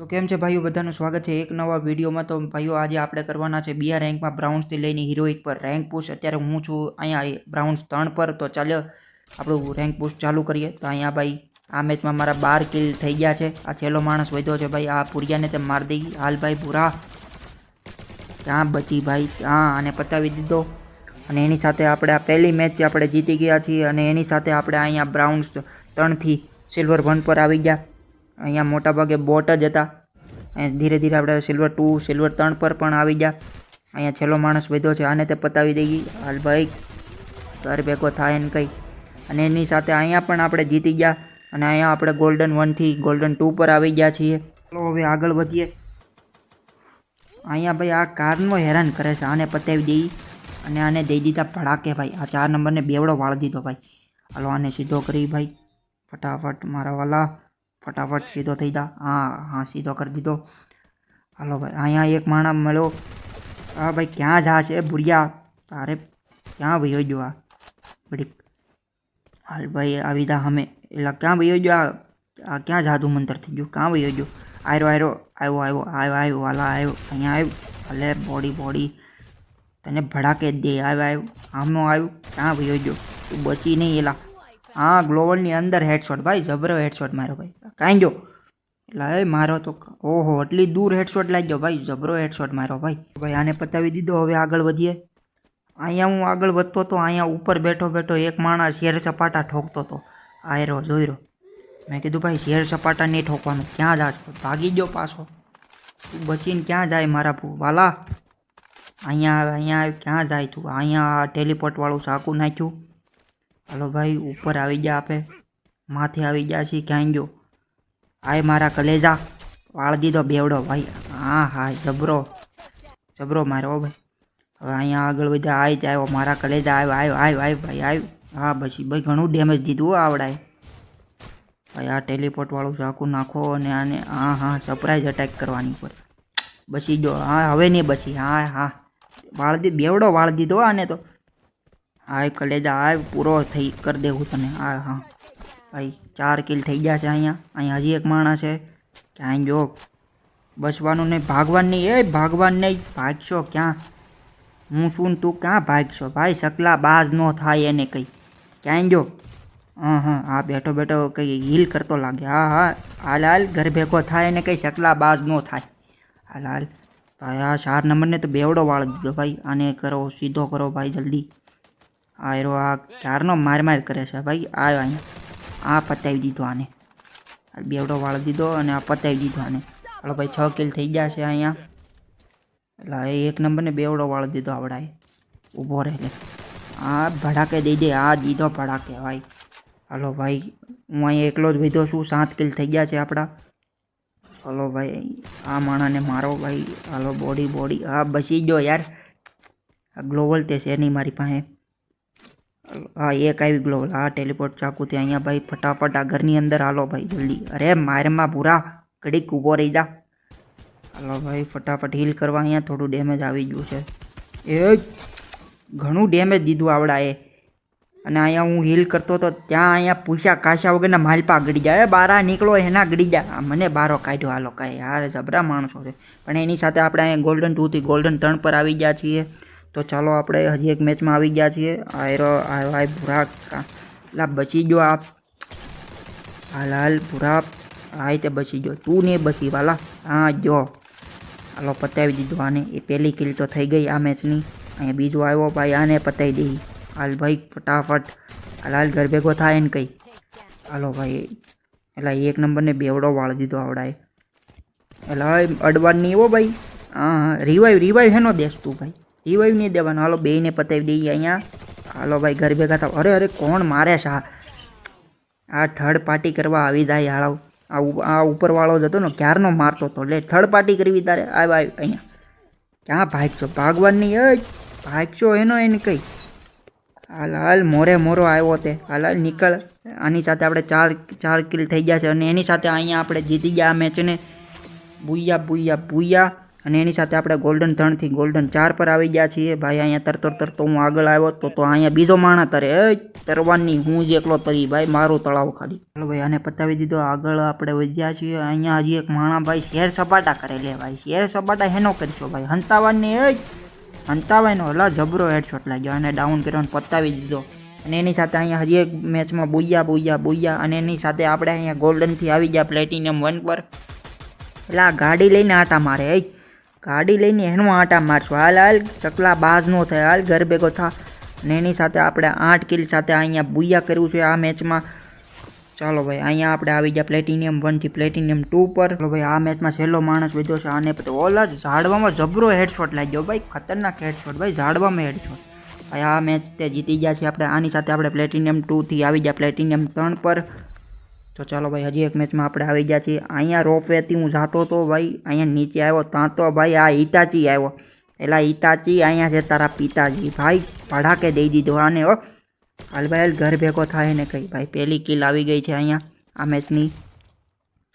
તો કેમ છે ભાઈઓ? બધાનું સ્વાગત છે એક નવા વિડીયોમાં. તો ભાઈઓ, આજે આપણે કરવાના છે બીઆ રેન્કમાં બ્રાઉન્સથી લઈને હિરોઇક પર રેન્ક પુશ. અત્યારે હું છું અહીંયા બ્રાઉન્સ ત્રણ પર. તો ચાલો આપણું રેન્ક પુશ ચાલુ કરીએ. તો અહીંયા ભાઈ, આ મેચમાં મારા બાર કિલ થઈ ગયા છે. આ છેલ્લો માણસ વધ્યો છે ભાઈ. આ પુરિયાને તે મારી દઈ. હાલ ભાઈ પૂરા ક્યાં બચી ભાઈ? ક્યાં? આને પતાવી દીધો. અને એની સાથે આપણે આ પહેલી મેચ આપણે જીતી ગયા છીએ અને એની સાથે આપણે અહીંયા બ્રાઉન્સ ત્રણથી સિલ્વર વન પર આવી ગયા. અહીંયા મોટાભાગે બોટ જ હતા. અહીંયા ધીરે ધીરે આપણે સિલ્વર ટુ સિલ્વર ત્રણ પર પણ આવી ગયા. અહીંયા છેલ્લો માણસ વધ્યો છે, આને તે પતાવી દઈએ હાલ ભાઈ, ઘર ભેગો થાય ને કંઈ. અને એની સાથે અહીંયા પણ આપણે જીતી ગયા. અને અહીંયા આપણે ગોલ્ડન વનથી ગોલ્ડન ટુ પર આવી ગયા છીએ. ચાલો હવે આગળ વધીએ. અહીંયા ભાઈ આ કારનો હેરાન કરે છે, આને પતાવી દઈ અને આને દઈ દીધા ભડાકે ભાઈ. આ ચાર નંબરને બેવડો વાળી દીધો ભાઈ. હાલો આને સીધો કરી ભાઈ. ફટાફટ મારા વાલા. ફટાફટ સીધો થઈ જા. હા હા, સીધો કરી દીધો. હાલો ભાઈ, અહીંયા એક માણસ મળ્યો. હા ભાઈ, ક્યાં જા છે ભૂરિયા તારે ક્યાં ભાઈ જો આ? બડીક હાલ ભાઈ, આવી જા અમે એટલે ક્યાં ભાઈ જો આ? ક્યાં જાદુ મંતર થઈ ગયું? ક્યાં ભાઈ જો આયરો આયરો આવ્યો આવ્યો આવ્યો આવ્યો વાલા આવ્યો અહીંયા આવ્યો? ભલે બોડી બોડી. તને ભડાકે દે. આવ્યો આવ્યો. આમનો આવ્યું. ક્યાં ભાઈ જો તું બચી નહીં, એલા. હા, ગ્લોવલની અંદર હેડશોટ ભાઈ, જબરો હેડશોટ મારો ભાઈ. કાંઈ જો. એટલે એ મારો તો ઓહો, એટલી દૂર હેડશોટ લાગ્યો. ભાઈ, જબરો હેડશોટ મારો ભાઈ. ભાઈ, આને પતાવી દીધો. હવે આગળ વધીએ. અહીંયા હું આગળ વધતો તો અહીંયા ઉપર બેઠો બેઠો એક માણસ શેર સપાટા ઠોકતો હતો આયરો જોઈ રહ્યો મેં કીધું, ભાઈ, શેર સપાટા નહીં ઠોકવાનું. ક્યાં જાશ? ભાગી ગયો પાછો. તું બચીને ક્યાં જાય મારા વાલા, અહીંયા અહીંયા ક્યાં જાય તું? અહીંયા ટેલિપોર્ટવાળું સાકું નાખ્યું. હાલો ભાઈ, ઉપર આવી ગયા આપે. માથે આવી ગયા છીએ ક્યાંય જો આય મારા કલેજા. વાળ દીધો બેવડો ભાઈ. હા હા, જબરો. જબરો માર્યો ભાઈ. હવે અહીંયા આગળ બધા આવી જ આવ્યો. મારા કલેજા આવ્યો આવ્યો આવ્યો આવ્યો ભાઈ, આવ્યો. હા, પછી ભાઈ ઘણું ડેમેજ દીધું આવડાય ભાઈ આ ટેલિપોર્ટવાળું ચાકુ નાખો અને આને, હા હા સરપ્રાઈઝ અટેક કરવાની પર બસી જો હા, હવે નહીં બસી. હા હા. વાળ દી, બેવડો વાળ દીધો આને તો. હાય કલેજા આ પૂરો થઈ, કરી દેવું તને. હા હા. ભાઈ, ચાર કિલ થઈ ગયા છે અહીંયા. અહીંયા હજી એક માણસ છે. ક્યાંય જો બસવાનું નહીં, ભાગવાનું નહીં. એ ભાગવાનું નહીં, ભાગશો ક્યાં? હું શું તું ક્યાં ભાગશો? ભાઈ, સકલા બાજ ન થાય એને કંઈ. ક્યાંય જો. હા હા. હા બેઠો બેઠો કંઈ હીલ કરતો લાગે. હા હા. હાલ હાલ, ઘર ભેગો થાય એને કંઈ સકલા બાજ ન થાય. હાલ હાલ. ભાઈ, આ ચાર નંબરને તો બેવડો વાળ દીધો ભાઈ. આને કરો, સીધો કરો ભાઈ, જલ્દી. આ એરો આ ક્યારનો માર માર કરે છે ભાઈ? આવ્યો અહીંયા. આ પતાવી દીધો આને. બેવડો વાળ દીધો અને આ પતાવી દીધો આને. હાલો ભાઈ, છ કિલ થઈ ગયા છે અહીંયા. એટલે એક નંબરને બેવડો વાળ દીધો આવડાએ. ઊભો રહે એટલે આ ભડાકે દઈ દે, આ દીધો ભડાકે, ભાઈ. હાલો ભાઈ, હું અહીંયા એકલો જ વધ્યો છું. સાત કિલ થઈ ગયા છે આપણા હલો ભાઈ, આ માણાને મારો ભાઈ. હાલો, બોડી બોડી. હા, બસી ગયો યાર. ગ્લોવલ તે છે નહીં મારી પાસે. હા, એક આવી ગ્લોવલ હા ટેલિપોર્ટ ચાકુથી અહીંયા ભાઈ, ફટાફટ આ ઘરની અંદર હાલો ભાઈ, જલ્દી. અરે મારમાં પૂરા ઘડીક ઊભો રહી જા. હાલો ભાઈ, ફટાફટ હીલ કરવા અહીંયા થોડું ડેમેજ આવી ગયું છે. એ ઘણું ડેમેજ દીધું આવડા એ અને અહીંયા હું હીલ કરતો હતો ત્યાં અહીંયા પૂછ્યા કાશા વગરના માલપા ગળી જાય એ, બારા નીકળો, એના ગળી જાય મને બારો કાઢ્યો, હાલો, કાંઈ. યાર જબરા માણસો છે. પણ એની સાથે આપણે અહીંયા ગોલ્ડન ટુથી ગોલ્ડન ત્રણ પર આવી ગયા છીએ. તો ચાલો આપણે હજી એક મેચમાં આવી ગયા છીએ. આયરો આયો ભૂરા લા બચી ગયો આપ. હાલ હાલ ભૂરા, આ તે બચી ગયો. તું નહીં બચી વાલા. હા, જો. હાલો, પતાવી દીધો આને. એ પહેલી કિલ તો થઈ ગઈ આ મેચની. અહીંયા બીજું આવ્યો ભાઈ, આને પતાવી દઈ હાલ ભાઈ, ફટાફટ. હાલ હાલ ઘર ભેગો થાય ને કંઈ. હાલો ભાઈ એટલે એક નંબરને બેવડો વાળી દીધો આવડાએ. એટલે અડવાડ નહીં એવો ભાઈ. હા રિવાઈવ રિવાઈવ હેનો દેશ તું ભાઈ. રિવાઈવ નહીં દેવાનો. હાલો, બેયને પતાવી દઈએ અહીંયા. હાલો ભાઈ, ઘર ભેગા થાવ. અરે અરે, કોણ મારે છે આ? થર્ડ પાર્ટી કરવા આવી જાય હાળાવ આ આ ઉપરવાળો જ હતો ને, ક્યારનો મારતો હતો? લે થર્ડ પાર્ટી કરવી તારે. આવ્યો આવ્યો અહીંયા. ક્યાં ભાગશો ભાગવાની એ ભાગશો એનો એને કંઈ. હાલ હાલ, મોરે મોરો આવ્યો તે. હાલ હાલ, નીકળ. આની સાથે આપણે ચાર ચાર કિલ થઈ ગયા છે. અને એની સાથે અહીંયા આપણે જીતી ગયા મેચને. બુયા બુયા બુયા. અને એની સાથે આપણે ગોલ્ડન ધણથી ગોલ્ડન ચાર પર આવી ગયા છીએ. ભાઈ, અહીંયા તરતર તરતો હું આગળ આવ્યો તો તો અહીંયા બીજો માણા તરે એ તરવાની હું જ એકલો તરી, ભાઈ, મારો તળાવ ખાલી. ચાલો ભાઈ અને પતાવી દીધો. આગળ આપણે વધ્યા છીએ. અહીંયા હજી એક માણા ભાઈ શેર સપાટા કરે લે ભાઈ. શેર સપાટા હેનો કરશો ભાઈ? હંતાવાની એ હંતાવાનો હલા જબરો હેડશોટ લાગ્યો. અને ડાઉન કર્યો પતાવી દીધો. અને એની સાથે અહીંયા હજી એક મેચમાં બોયા બોયા બોયા. અને એની સાથે આપણે અહીંયા ગોલ્ડનથી આવી ગયા પ્લેટિનિયમ વન પર. એટલે આ ગાડી લઈને આટા મારે એ ગાડી લઈને એનું આંટા મારશું. હાલ હાલ, ચકલા બાજ નો થાય. હાલ, ઘર ભેગો થા. ને એની સાથે આપણે આઠ કિલ સાથે અહીંયા બુયા કર્યું છે આ મેચમાં. ચાલો ભાઈ, અહીંયા આપણે આવી ગયા પ્લેટિનિયમ વનથી પ્લેટિનિયમ ટુ પર. ચાલો ભાઈ, આ મેચમાં છેલ્લો માણસ વધ્યો છે આને પછી ઓલા જ ઝાડવામાં જબરો હેડશોટ લાગ્યો ભાઈ. ખતરનાક હેડશોટ ભાઈ, ઝાડવામાં હેડશોટ ભાઈ, આ મેચ તે જીતી ગયા છે આપણે. આની સાથે આપણે પ્લેટિનિયમ ટુથી આવી ગયા પ્લેટિનિયમ ત્રણ પર. તો ચાલો ભાઈ, હજી એક મેચમાં આપણે આવી ગયા છીએ. અહીંયા રોપવેથી હું જાતો હતો ભાઈ, અહીંયા નીચે આવ્યો, ત્યાં તો ભાઈ આ હિતાચી આવ્યો. એલા હિતાચી, અહીંયા છે તારા પિતાજી. ભાઈ, ભડાકે દઈ દીધો આને, હો. હાલ ભાઈ, હાલ ઘર ભેગો થાય ને કંઈ. ભાઈ પહેલી કિલ આવી ગઈ છે અહીંયા, આ મેચની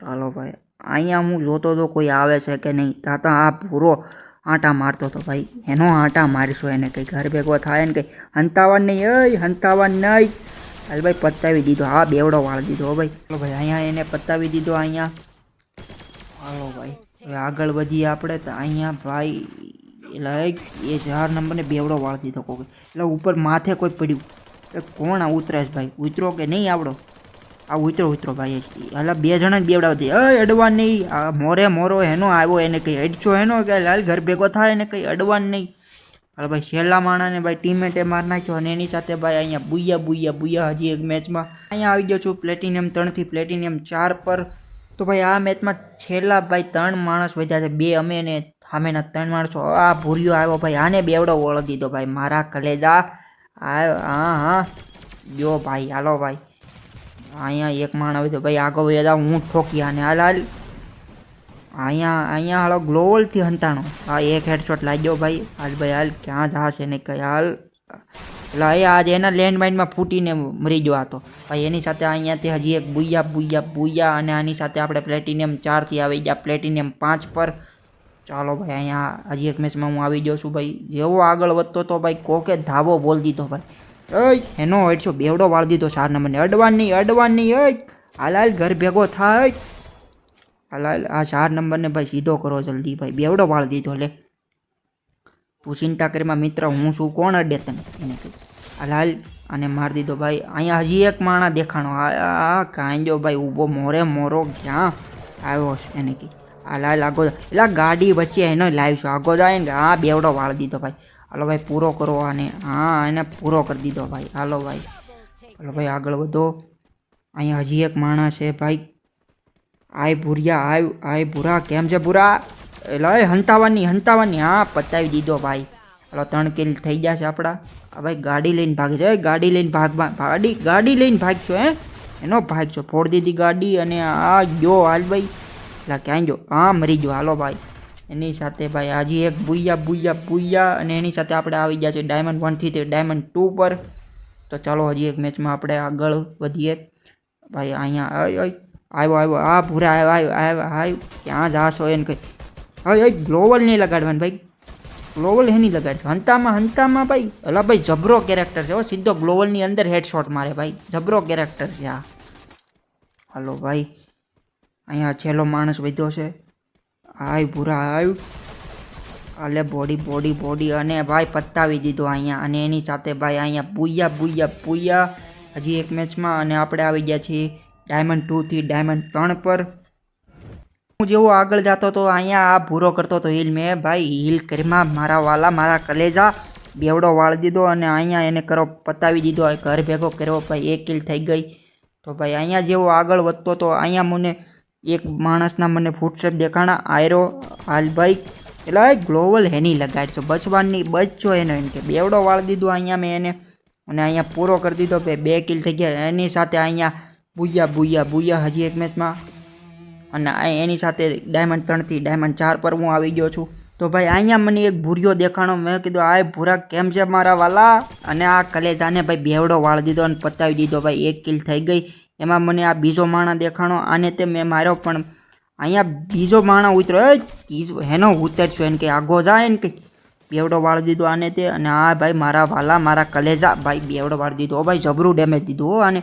ચાલો ભાઈ, અહીંયા હું જોતો હતો કોઈ આવે છે કે નહીં? ત્યાં તો આ પૂરો આંટા મારતો હતો ભાઈ. એનો આંટા મારીશું એને કંઈ. ઘર ભેગો થાય ને કંઈ. હંતાવન નહીં હંતાવન નહીં. હાલ ભાઈ પતાવી દીધો. હા, બેવડો વાળી દીધો ભાઈ. ચાલો ભાઈ, અહીંયા એને પતાવી દીધો, અહીંયા. હાલો ભાઈ, હવે આગળ વધીએ આપણે તો અહીંયા ભાઈ, એટલે એ ચાર નંબરને બેવડો વાળી દીધો કોઈ એટલે ઉપર માથે કોઈ પડ્યું. એટલે કોણ આ ઉતરે ભાઈ? ઉતરો કે નહીં આવડો? આ ઉતરો ઉતરો ભાઈ એટલે બે જણા જ બેવડાવતી અય, અડવાન નહીં. આ મોરે મોરો એનો આવ્યો, એને કંઈ અડચો એનો કે લાલ ઘર ભેગો થાય એને કંઈ અડવાન નહીં. અરે ભાઈ, છેલ્લા માણાને ભાઈ ટીમેટે માર નાખ્યો અને એની સાથે ભાઈ અહીંયા બુયા બુયા બુયા હજી એક મેચમાં અહીંયા આવી ગયો છું પ્લેટિનિયમ ત્રણથી પ્લેટિનિયમ ચાર પર. તો ભાઈ આ મેચમાં છેલ્લા ભાઈ ત્રણ માણસ વધ્યા છે, બે અમે ને સામેના ત્રણ માણસો. આ ભૂર્યો આવ્યો ભાઈ, આને બેવડો ઓળખ દીધો ભાઈ, મારા કલેજા. આવ્યો હા હા. જો ભાઈ, હાલો ભાઈ. અહીંયા એક માણ આવી તો ભાઈ આગો વેદા હું ઠોકી આને. હાલ હાલ. અહીંયા અહીંયા હાલો ગ્લોવલથી હંતાણો. આ એક હેડશોટ લાગ્યો ભાઈ. હાલ ભાઈ હાલ ક્યાં જશે ને કઈ હાલ. એટલે એ આજ એના લેન્ડમાઇનમાં ફૂટીને મરી ગયો હતો ભાઈ એની સાથે અહીંયાથી હજી એક બુયા બુયા બુયા અને આની સાથે આપણે પ્લેટિનિયમ ચારથી આવી ગયા. પ્લેટિનિયમ પાંચ પર. ચાલો ભાઈ અહીંયા હજી એક મેચમાં હું આવી ગયો છું ભાઈ. જેવો આગળ વધતો તો ભાઈ કોકે ધાવો બોલ દીધો ભાઈ. એ એનો હેડશો બેવડો વાળ દીધો ચાર મને. અડવાની અડવાની હાલ હાલ ઘર ભેગો થાય આ ચાર નંબરને ભાઈ સીધો કરો જલ્દી ભાઈ. બેવડો વાળ દીધો, લે. તું ચિંતા મિત્ર, હું છું કોણ અડે તને? એને કહ્યું હાલ હાલ અને મારી દીધો ભાઈ. અહીંયા હજી એક માણા દેખાણો. આ કાંજો ભાઈ ઊભો મોરે મોરો ક્યાં આવ્યો છે? એને કહી. હલાલ હાલ આગો. એટલે ગાડી વચ્ચે એનો લાવ્યો છે આગો જાય ને હા બેવડો વાળ દીધો ભાઈ. હાલો ભાઈ, પૂરો કરો આને. હા, એને પૂરો કરી દીધો ભાઈ. હાલો ભાઈ. હાલો ભાઈ, આગળ વધો. અહીંયા હજી એક માણસ છે ભાઈ. આય ભૂરિયા આય આય ભૂરા કેમ છે ભૂરા લય હંતાવાની હંતાવાની, હા, પતાવી દીધો ભાઈ. હલો ત્રણ કિલ થઈ છે આપણા. હવે ગાડી લઈને ભાગી છે ગાડી લઈને ભાગમાં ગાડી ગાડી લઈને ભાગશો, હે? એનો ભાગ છો. ફોડ દીધી ગાડી અને આ ગયો હાલ ભાઈ. એટલે ક્યાંય જો હા, મરી ગયો. હાલો ભાઈ. એની સાથે ભાઈ હજી એક બુયા બુયા બુયા અને એની સાથે આપણે આવી ગયા છે ડાયમંડ વનથી તે ડાયમંડ ટુ પર. તો ચાલો હજી એક મેચમાં આપણે આગળ વધીએ. ભાઈ અહીંયા આવ્યો આવ્યો, આ ભૂરા આવ્યો આવ્યો આવ્યો આવ્યો. ક્યાં જાશો એને કંઈ? હવે એ ગ્લોવલ નહીં લગાડવાનું ભાઈ. ગ્લોવલ હે નહીં લગાડશે હંતામાં હંતામાં ભાઈ. અલા ભાઈ, જબરો કેરેક્ટર છે હો. સીધો ગ્લોવલની અંદર હેડશોટ મારે ભાઈ. જબરો કેરેક્ટર છે આ. હલો ભાઈ. અહીંયા છેલ્લો માણસ વધ્યો છે. આય ભૂરા આવ્યું અલે બોડી બોડી બોડી અને ભાઈ પતાવી દીધો અહીંયા. અને એની સાથે ભાઈ અહીંયા પૂયા પૂયા પૂયા. હજી એક મેચમાં અને આપણે આવી ગયા છીએ. ડાયમંડ ટુથી ડાયમંડ ત્રણ પર. હું જેવો આગળ જતો હતો અહીંયા આ ભૂરો કરતો હતો હિલ મેં, ભાઈ, હિલ કરીમાં, મારા વાલા, મારા કલેજા. બેવડો વાળી દીધો અને અહીંયા એને કરો, પતાવી દીધો. ઘર ભેગો કર્યો, ભાઈ, એક કિલ થઈ ગઈ. તો ભાઈ, અહીંયા જેવો આગળ વધતો હતો અહીંયા મને એક માણસના મને ફૂટસ્ટેપ દેખાણા, આયરો, હાલ ભાઈ. એટલે ગ્લોવલ હેની લગાડશો બચવાની બચજો એનો, એમ કે બેવડો વાળી દીધો અહીંયા મેં એને. અને અહીંયા પૂરો કરી દીધો, ભાઈ, બે કિલ થઈ ગયા. એની સાથે અહીંયા બુયા બુયા બુયા હજી એક મેચમાં. અને એની સાથે ડાયમંડ ત્રણથી ડાયમંડ ચાર પર હું આવી ગયો છું. તો ભાઈ, અહીંયા મને એક ભૂરિયો દેખાણો મેં કીધું, આ ભૂરા કેમ છે મારા વાલા? અને આ કલેજાને ભાઈ બેવડો વાળી દીધો અને પતાવી દીધો ભાઈ, એક કિલ થઈ ગઈ. એમાં મને આ બીજો માણા દેખાણો, આને તે મેં માર્યો, પણ અહીંયા બીજો માણા ઉતર્યો. એનો ઉતરશું એને કંઈ આગો જાય ને કંઈ બેવડો વાળી દીધો આને તે. અને આ ભાઈ મારા વાલા, મારા કલેજા, ભાઈ બેવડો વાળી દીધો. ભાઈ, જબરું ડેમેજ દીધું હો અને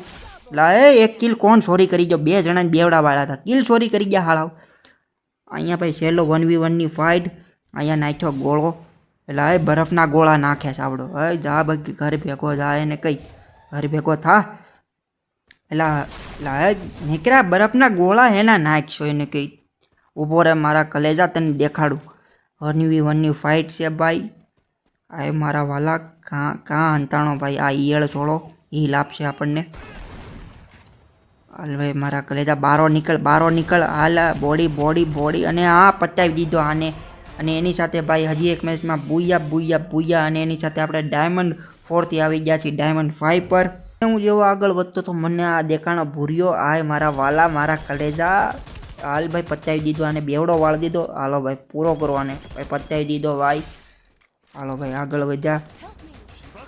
લા એક કિલ કોણ સોરી કરી ગયો? બે જણાને બેવડા વાળા હતા. કિલ સોરી કરી ગયા હાળાવ અહીંયા ભાઈ છેલ્લો વન વી વનની ફાઇટ અહીંયા નાખ્યો ગોળો. એટલે હવે બરફના ગોળા નાખ્યા છે આપણો હવે જા ભાઈ ઘર ભેગો જા, એને કઈ ઘર ભેગો થા. એટલે એટલે નીકળ્યા બરફના ગોળા હેના નાખશો એને કંઈ. ઊભો રહે મારા કલેજા, તને દેખાડું. વન વી વનની ફાઇટ છે ભાઈ. આ મારા વાલા, કાં કાં અંતાણો ભાઈ, આ ઈયળ છોડો. હીલ આપશે આપણને. હાલ મારા કલેજા બારો નીકળ બારો નીકળ. હાલ બોડી બોડી બોડી અને આ પતાવી દીધો આને. અને એની સાથે ભાઈ હજી એક મેચમાં બુયા બુયા બુયા અને એની સાથે આપણે ડાયમંડ ફોરથી આવી ગયા છીએ, ડાયમંડ ફાઈવ પર. હું જેવો આગળ વધતો તો મને આ દેખાણો ભૂર્યો. આય મારા વાલા, મારા કલેજા. હાલ ભાઈ પતાવી દીધો અને બેવડો વાળી દીધો. હાલો ભાઈ, પૂરો કરો આને. ભાઈ, પતાવી દીધો, ભાઈ. હાલો ભાઈ, આગળ વધ્યા.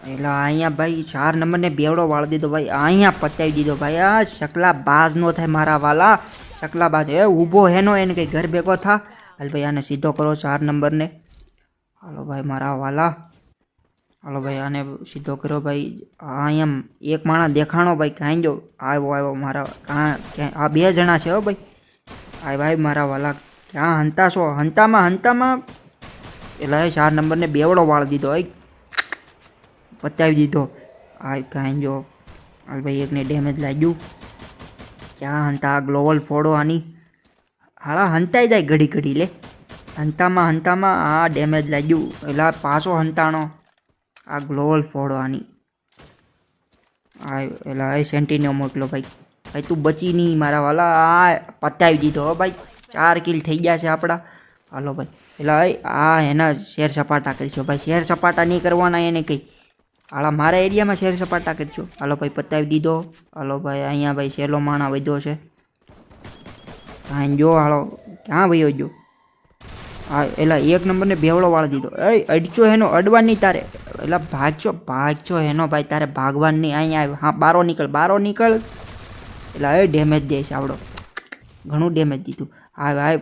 એટલે અહીંયા ભાઈ ચાર નંબરને બેવડો વાળી દીધો ભાઈ. અહીંયા પતાવી દીધો ભાઈ. આ શકલા બાજ નો થાય મારા વાલા. શકલા બાજ એ ઊભો હેનો એને કંઈ ઘર ભેગો થા. હાલ ભાઈ આને સીધો કરો ચાર નંબરને. હાલો ભાઈ મારા વાલા. હાલો ભાઈ આને સીધો કર્યો ભાઈ. અહીંયા એક માણસ દેખાણો ભાઈ કાંઈ જો આવ્યો આવ્યો મારા કાં આ બે જણા છે હો ભાઈ. આ ભાઈ મારા વાલા. ક્યાં હંતા છો હંતામાં હંતામાં. એટલે ચાર નંબરને બેવડો વાળી દીધો હોય પતાવી દીધો. આ કાંઈ જો હાલ ભાઈ એકને ડેમેજ લાગ્યું. ક્યાં હંતા આ ગ્લોવલ ફોડો આની? હાળા હંતાઈ જાય ઘડી ઘડી લે. હંતામાં હંતામાં આ ડેમેજ લાગ્યું. એટલે પાછો હંતાણો. આ ગ્લોવલ ફોડો આની. આ એટલે એ સેન્ટીનો મોકલો ભાઈ. ભાઈ તું બચી નહીં મારા વાલા. આ પતાવી દીધો હો ભાઈ. ચાર કિલ થઈ ગયા છે આપણા હાલો ભાઈ. એટલે આ એના શેર સપાટા કરીશું ભાઈ. શેર સપાટા નહીં કરવાના એને કંઈ. હાલા મારા એરિયામાં શેર સપાટા કરજો. હાલો ભાઈ, પતાવી દીધો. હાલો ભાઈ, અહીંયા ભાઈ શેલો માણા વધ્યો છે. કાંઈ જો, હાલો. ક્યાં ભાઈ જો હા એલા, એક નંબરને બેવડો વાળી દીધો. એ, અડચો એનો અડવાની તારે. એટલે ભાગજો ભાગજો એનો ભાઈ, તારે ભાગવાની અહીંયા આવ્યો. હા, બારો નીકળ બારો નીકળ. એટલે એ ડેમેજ દે છે, આવડો. ઘણું ડેમેજ દીધું. હા ભાઈ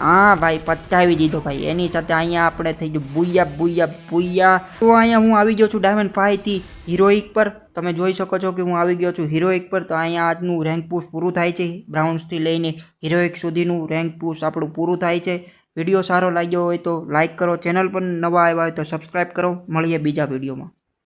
હા, ભાઈ પતાવી દીધો ભાઈ. એની સાથે અહીંયા આપણે થઈ ગયું બુયા બુયા બુયા તો અહીંયા હું આવી ગયો છું ડાયમંડ ફાઈવથી હિરોઇક પર. તમે જોઈ શકો છો કે હું આવી ગયો છું હિરોઇક પર. તો અહીંયા આજનું રેન્ક પુશ પૂરું થાય છે. બ્રાઉન્સથી લઈને હિરોઇક સુધીનું રેન્ક પુશ આપણું પૂરું થાય છે. વીડિયો સારો લાગ્યો હોય તો લાઇક કરો. ચેનલ પર નવા આવ્યા હોય તો સબસ્ક્રાઈબ કરો. મળીએ બીજા વિડીયોમાં.